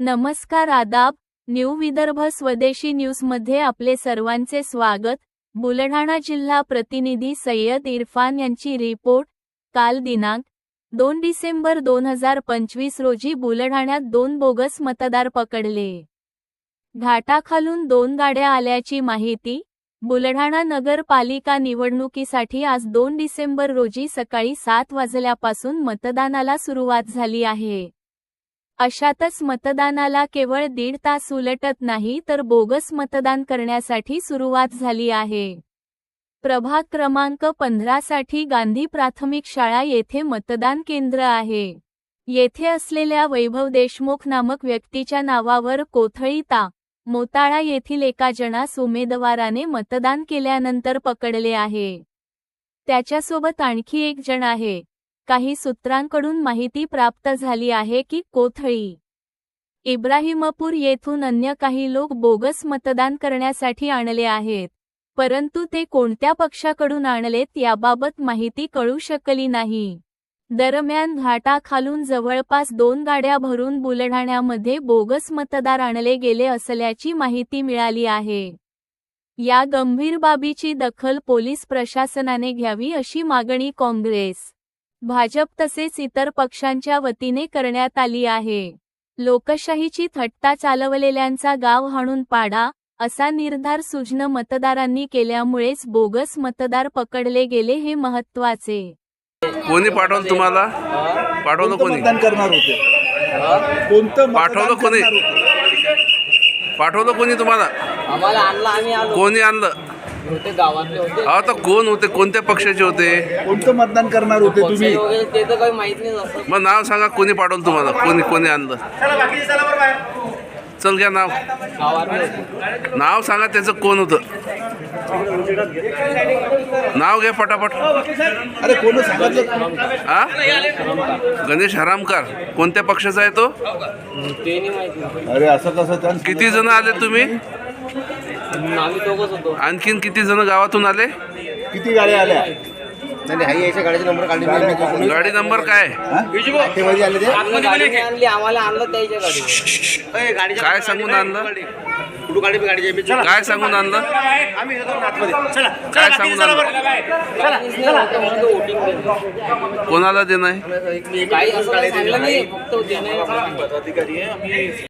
नमस्कार आदाब न्यू विदर्भ स्वदेशी न्यूजमध्ये आपले सर्वांचे स्वागत. बुलढाणा जिल्हा प्रतिनिधी सय्यद इरफान यांची रिपोर्ट काल दिनांक दोन डिसेंबर दोन हजार पंचवीस रोजी बुलढाण्यात दोन बोगस मतदार पकडले. घाटाखालून दोन गाड्या आल्याची माहिती बुलढाणा नगरपालिका निवडणुकीसाठी आज दोन डिसेंबर रोजी सकाळी सात वाजल्यापासून मतदानाला सुरुवात झाली आहे. अशातच मतदानाला केवळ दीड तास उलटत नाही तर बोगस मतदान करण्यासाठी सुरुवात झाली आहे. प्रभाग क्रमांक पंधरा साठी गांधी प्राथमिक शाळा येथे मतदान केंद्र आहे. येथे असलेल्या वैभव देशमुख नामक व्यक्तीच्या नावावर कोथळी ता मोताळा येथील एका जणास उमेदवाराने मतदान केल्यानंतर पकडले आहे. त्याच्यासोबत आणखी एक जण आहे. काही सूत्रांकडून माहिती प्राप्त झाली आहे की कोथळी इब्राहिमपूर येथून अन्य काही लोक बोगस मतदान करण्यासाठी आणले आहेत परंतु ते कोणत्या पक्षाकडून आणलेत याबाबत माहिती कळू शकली नाही. दरम्यान घाटाखालून जवळपास दोन गाड्या भरून बुलढाण्यामध्ये बोगस मतदार आणले गेले असल्याची माहिती मिळाली आहे. या गंभीर बाबीची दखल पोलीस प्रशासनाने घ्यावी अशी मागणी काँग्रेस भाजप तसेच इतर पक्षांच्या वतीने करण्यात आली आहे. लोकशाहीची थट्टा चालवलेल्यांचा गाव हाणून पाडा असा निर्धार सुजन मतदारांनी केल्यामुळेच बोगस मतदार पकडले गेले हे महत्त्वाचे कोणी पाठवलं तुम्हाला? पाठवलं कोणतं कोणी? मतदान करणार होते? कोणतं मतदान पाठवलं कोणी? करणार होते? पाठवलं कोणी तुम्हाला? आम्हाला आणलं आम्ही आलो. कोणी आणलं? होते गावातले होते. अहो तर कोण होते? कोणत्या पक्षाचे होते? कोणतं मतदान करणार होते तुम्ही? वगैरे ते तर काही माहीत नाही असं. मग नाव सांगा कोणी पाठवलं तुम्हाला? कोणी कोणी आणलं? चल घ्या नाव. नाव सांगा त्याचं कोण होतं? नाव घ्या पटापट. अरे कोण हा गणेश हरामकर. कोणत्या पक्षाचा आहे तो? अरे असं कसं किती जण आले तुम्ही? आणखीन किती जण गावातून आले? किती गाड्या आल्या? नाही हाई यायच्या गाडीचे नंबर काढले गाडी नंबर काय? आले ते. आणली. आम्हाला आणलं त्याच्या गाडीच्या काय सांगून आणलं? कुठं गाडी गाडीचे काय सांगून आणलं? आम्ही काय सांगून आणलं? कोणाला देणं आहे? काही असं काही सांगलं नाही फक्त देणं